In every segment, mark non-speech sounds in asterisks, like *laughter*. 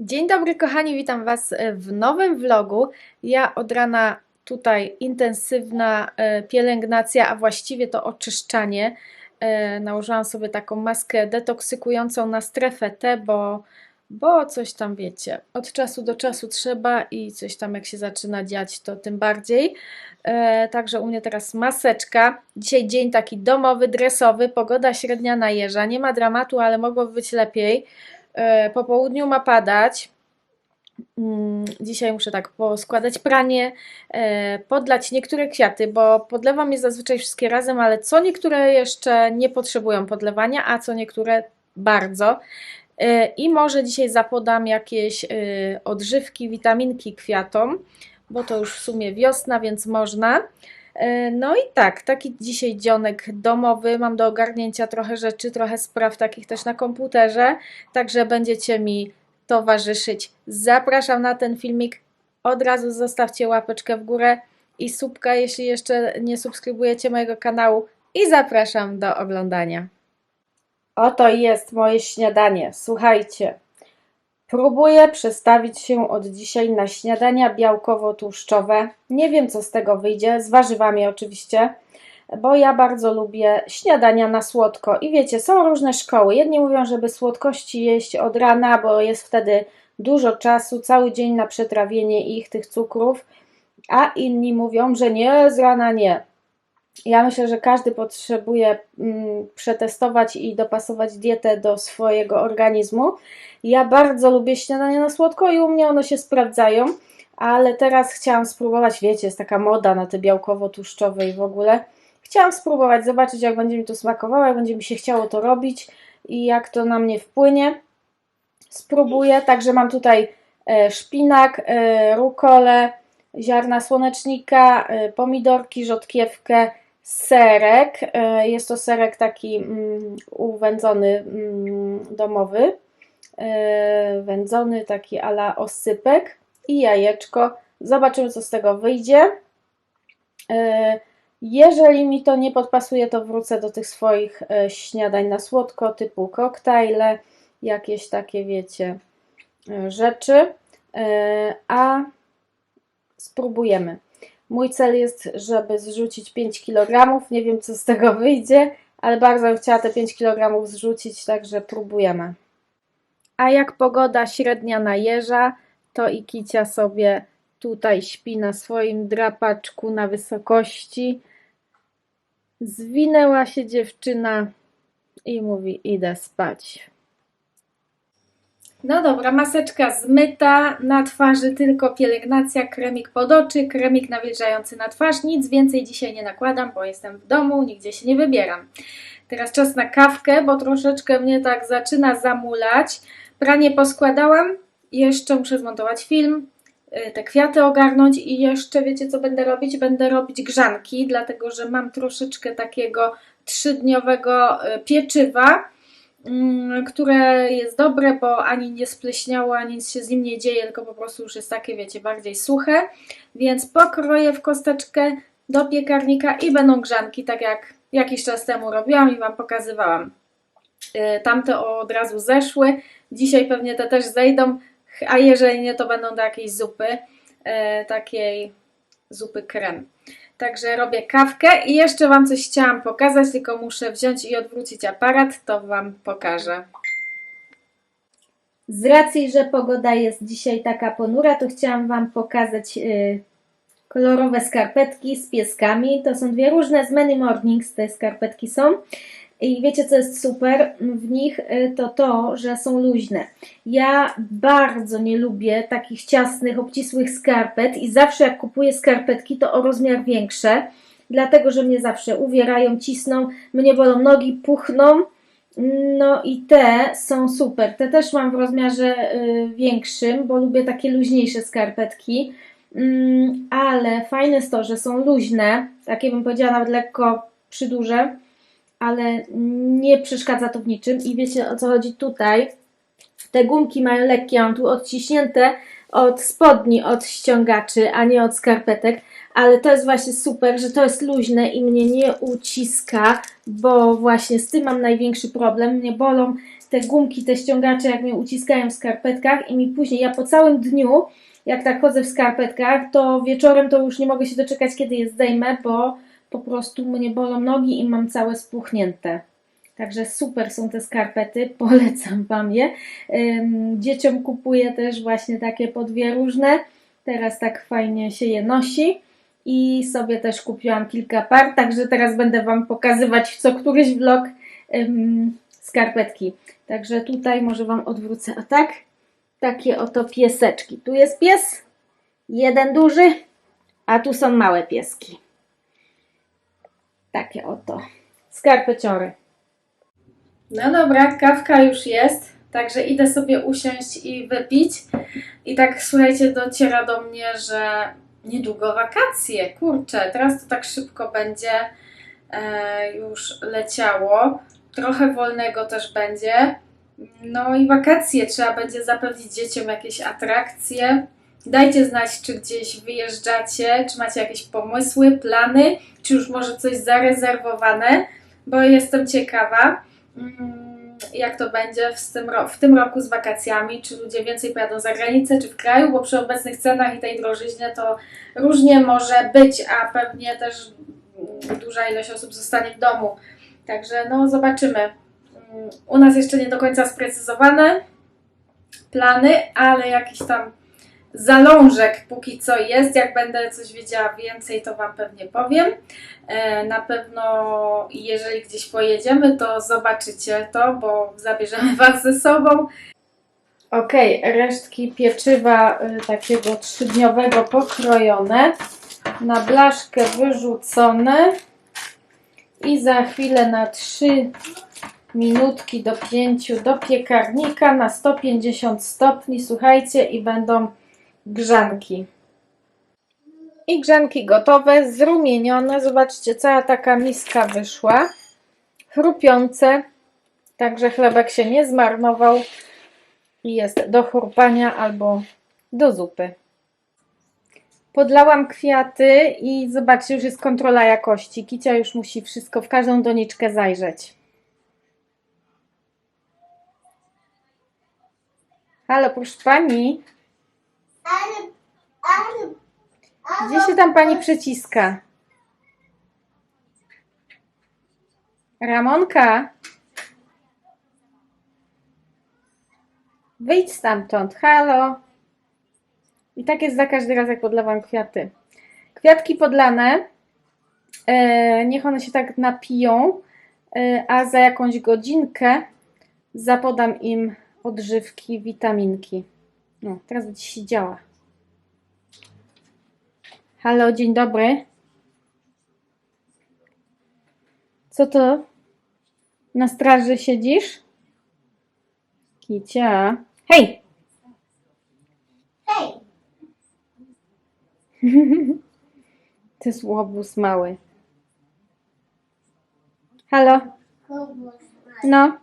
Dzień dobry kochani, witam Was e, w nowym vlogu. Ja od rana tutaj intensywna e, pielęgnacja, a właściwie to oczyszczanie. E, Nałożyłam sobie taką maskę detoksykującą na strefę T, bo, bo coś tam wiecie, od czasu do czasu trzeba i coś tam jak się zaczyna dziać, to tym bardziej. Także u mnie teraz maseczka. Dzisiaj dzień taki domowy, dresowy, pogoda średnia na jeża. Nie ma dramatu, ale mogłoby być lepiej. E, Po południu ma padać. Mm, Dzisiaj muszę tak poskładać pranie, e, podlać niektóre kwiaty, bo podlewam je zazwyczaj wszystkie razem, ale co niektóre jeszcze nie potrzebują podlewania, a co niektóre bardzo. E, I może dzisiaj zapodam jakieś odżywki, witaminki kwiatom, bo to już w sumie wiosna, więc można. E, No i tak, taki dzisiaj dzionek domowy. Mam do ogarnięcia trochę rzeczy, trochę spraw takich też na komputerze, także będziecie mi towarzyszyć. Zapraszam na ten filmik. Od razu zostawcie łapeczkę w górę i subka, jeśli jeszcze nie subskrybujecie mojego kanału. I zapraszam do oglądania. Oto jest moje śniadanie. Słuchajcie. Próbuję przestawić się od dzisiaj na śniadania białkowo-tłuszczowe. Nie wiem, co z tego wyjdzie, z warzywami oczywiście, bo ja bardzo lubię śniadania na słodko. I wiecie, są różne szkoły. Jedni mówią, żeby słodkości jeść od rana, bo jest wtedy dużo czasu, cały dzień na przetrawienie ich, tych cukrów, a inni mówią, że nie, z rana nie. Ja myślę, że każdy potrzebuje mm, przetestować i dopasować dietę do swojego organizmu. Ja bardzo lubię śniadania na słodko i u mnie one się sprawdzają, ale teraz chciałam spróbować, wiecie, jest taka moda na te białkowo-tłuszczowe i w ogóle. Chciałam spróbować, zobaczyć jak będzie mi to smakowało, jak będzie mi się chciało to robić i jak to na mnie wpłynie. Spróbuję, także mam tutaj e, szpinak, e, rukolę, ziarna słonecznika, e, pomidorki, rzodkiewkę, serek. E, Jest to serek taki mm, uwędzony, mm, domowy, e, wędzony, taki ala osypek i jajeczko. Zobaczymy, co z tego wyjdzie. E, Jeżeli mi to nie podpasuje, to wrócę do tych swoich śniadań na słodko, typu koktajle, jakieś takie, wiecie, rzeczy. A spróbujemy. Mój cel jest, żeby zrzucić 5 kg. Nie wiem, co z tego wyjdzie, ale bardzo bym chciała te 5 kg zrzucić, także próbujemy. A jak pogoda średnia na jeża, to i Kicia sobie tutaj śpi na swoim drapaczku na wysokości. Zwinęła się dziewczyna i mówi: Idę spać. No dobra, maseczka zmyta, na twarzy tylko pielęgnacja, kremik pod oczy, kremik nawilżający na twarz. Nic więcej dzisiaj nie nakładam, bo jestem w domu, nigdzie się nie wybieram. Teraz czas na kawkę, bo troszeczkę mnie tak zaczyna zamulać. Pranie poskładałam, jeszcze muszę zmontować film, y, te kwiaty ogarnąć i jeszcze wiecie co będę robić? Będę robić grzanki, dlatego że mam troszeczkę takiego trzydniowego y, pieczywa, które jest dobre, bo ani nie spleśniało, ani nic się z nim nie dzieje, tylko po prostu już jest takie, wiecie, bardziej suche. Więc pokroję w kosteczkę do piekarnika i będą grzanki, tak jak jakiś czas temu robiłam i Wam pokazywałam. Y, Tamte od razu zeszły, dzisiaj pewnie te też zejdą, a jeżeli nie, to będą do jakiejś zupy, e, takiej zupy krem. Także robię kawkę i jeszcze Wam coś chciałam pokazać, tylko muszę wziąć i odwrócić aparat, to Wam pokażę. Z racji, że pogoda jest dzisiaj taka ponura, to chciałam Wam pokazać yy, kolorowe skarpetki z pieskami. To są dwie różne z Many Mornings, te skarpetki są. I wiecie, co jest super w nich? Y, To to, że są luźne. Ja bardzo nie lubię takich ciasnych, obcisłych skarpet i zawsze jak kupuję skarpetki, to o rozmiar większe, dlatego, że mnie zawsze uwierają, cisną, mnie bolą nogi, puchną. No i te są super. Te też mam w rozmiarze y, większym, bo lubię takie luźniejsze skarpetki. Mm, ale fajne jest to, że są luźne, takie bym powiedziała nawet lekko przyduże ale nie przeszkadza to w niczym. I wiecie o co chodzi tutaj? Te gumki mają lekkie, mam tu odciśnięte, od spodni, od ściągaczy, a nie od skarpetek. Ale to jest właśnie super, że to jest luźne i mnie nie uciska, bo właśnie z tym mam największy problem. Mnie bolą te gumki, te ściągacze, jak mnie uciskają w skarpetkach i mi później, ja po całym dniu, jak tak chodzę w skarpetkach, to wieczorem to już nie mogę się doczekać, kiedy je zdejmę, bo po prostu mnie bolą nogi i mam całe spuchnięte. Także super są te skarpety, *laughs* polecam Wam je. Dzieciom kupuję też właśnie takie po dwie różne. Teraz tak fajnie się je nosi. I sobie też kupiłam kilka par, także teraz będę Wam pokazywać w co któryś vlog skarpetki. Także tutaj może Wam odwrócę o tak. Takie oto pieseczki. Tu jest pies, jeden duży, a tu są małe pieski. Takie oto skarpeciory. No dobra, kawka już jest, także idę sobie usiąść i wypić. I tak słuchajcie, dociera do mnie, że niedługo wakacje. Kurczę, teraz to tak szybko będzie e, już leciało. Trochę wolnego też będzie. No i wakacje, trzeba będzie zapewnić dzieciom jakieś atrakcje. Dajcie znać, czy gdzieś wyjeżdżacie, czy macie jakieś pomysły, plany, czy już może coś zarezerwowane, bo jestem ciekawa, mm, jak to będzie w tym, w tym roku z wakacjami, czy ludzie więcej pojadą za granicę, czy w kraju, bo przy obecnych cenach i tej drożyźnie to różnie może być, a pewnie też duża ilość osób zostanie w domu. Także no zobaczymy. Mm, U nas jeszcze nie do końca sprecyzowane plany, ale jakiś tam zalążek póki co jest. Jak będę coś wiedziała więcej, to Wam pewnie powiem. E, Na pewno jeżeli gdzieś pojedziemy, to zobaczycie to, bo zabierzemy Was ze sobą. Ok, resztki pieczywa y, takiego trzydniowego pokrojone, na blaszkę wyrzucone i za chwilę na 3 minutki do 5 do piekarnika na 150 stopni, słuchajcie, i będą grzanki. I grzanki gotowe, zrumienione. Zobaczcie, cała taka miska wyszła. Chrupiące, także chlebek się nie zmarnował i jest do chrupania albo do zupy. Podlałam kwiaty i zobaczcie, już jest kontrola jakości. Kicia już musi wszystko, w każdą doniczkę zajrzeć. Halo, proszę pani, Ale, ale, gdzie się tam pani przyciska? Ramonka? Wyjdź stamtąd, halo. I tak jest za każdy raz, jak podlewam kwiaty. Kwiatki podlane, e, niech one się tak napiją, e, a za jakąś godzinkę zapodam im odżywki, witaminki. No, teraz będzie się działa. Halo, dzień dobry. Co to? Na straży siedzisz? Kicia. Hej! hej, *laughs* To jest łobuz mały. Halo? No,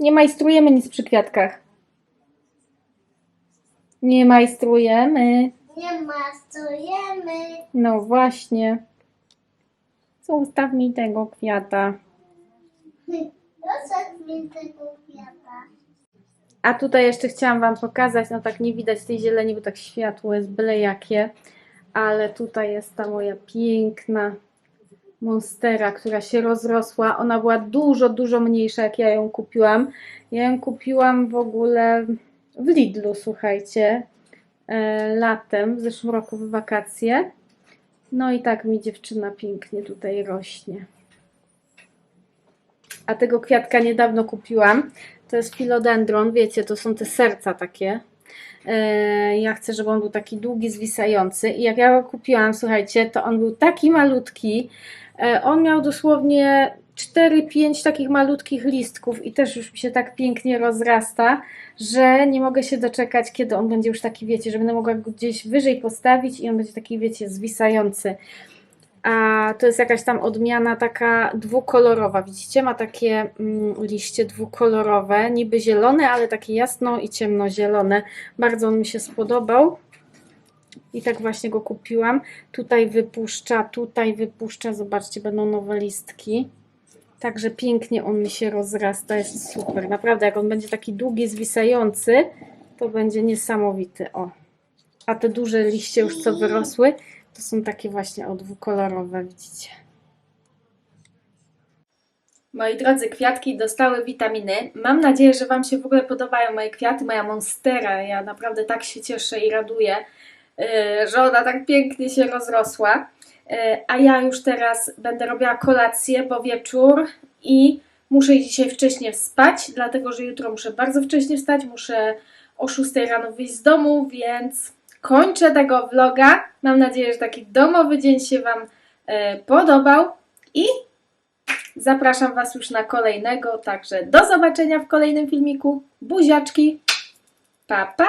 nie majstrujemy nic przy kwiatkach. Nie majstrujemy. nie mastrujemy. No właśnie. Zostaw mi tego kwiata. Rozsad mi tego kwiata. A tutaj jeszcze chciałam Wam pokazać, no tak nie widać tej zieleni, bo tak światło jest byle jakie, ale tutaj jest ta moja piękna monstera, która się rozrosła. Ona była dużo, dużo mniejsza, jak ja ją kupiłam. Ja ją kupiłam w ogóle w Lidlu, słuchajcie, e, latem, w zeszłym roku w wakacje. No i tak mi dziewczyna pięknie tutaj rośnie. A tego kwiatka niedawno kupiłam. To jest filodendron, wiecie, to są te serca takie. E, Ja chcę, żeby on był taki długi, zwisający. I jak ja go kupiłam, słuchajcie, to on był taki malutki. E, On miał dosłownie 4-5 takich malutkich listków i też już mi się tak pięknie rozrasta, że nie mogę się doczekać, kiedy on będzie już taki, wiecie, że będę mogła go gdzieś wyżej postawić i on będzie taki, wiecie, zwisający. A to jest jakaś tam odmiana taka dwukolorowa. Widzicie, ma takie mm, liście dwukolorowe, niby zielone, ale takie jasno i ciemnozielone. Bardzo on mi się spodobał. I tak właśnie go kupiłam. Tutaj wypuszcza, tutaj wypuszcza. Zobaczcie, będą nowe listki. Także pięknie on mi się rozrasta, jest super. Naprawdę, jak on będzie taki długi, zwisający, to będzie niesamowity. O. A te duże liście już co wyrosły, to są takie właśnie o dwukolorowe, widzicie. Moi drodzy, kwiatki dostały witaminy. Mam nadzieję, że Wam się w ogóle podobają moje kwiaty, moja monstera. Ja naprawdę tak się cieszę i raduję, yy, że ona tak pięknie się rozrosła. Yy, A ja już teraz będę robiła kolację, bo wieczór i muszę dzisiaj wcześniej spać, dlatego że jutro muszę bardzo wcześnie wstać. Muszę o 6 rano wyjść z domu, więc kończę tego vloga. Mam nadzieję, że taki domowy dzień się Wam yy, podobał i Zapraszam Was już na kolejnego, także do zobaczenia w kolejnym filmiku. Buziaczki! Pa, pa!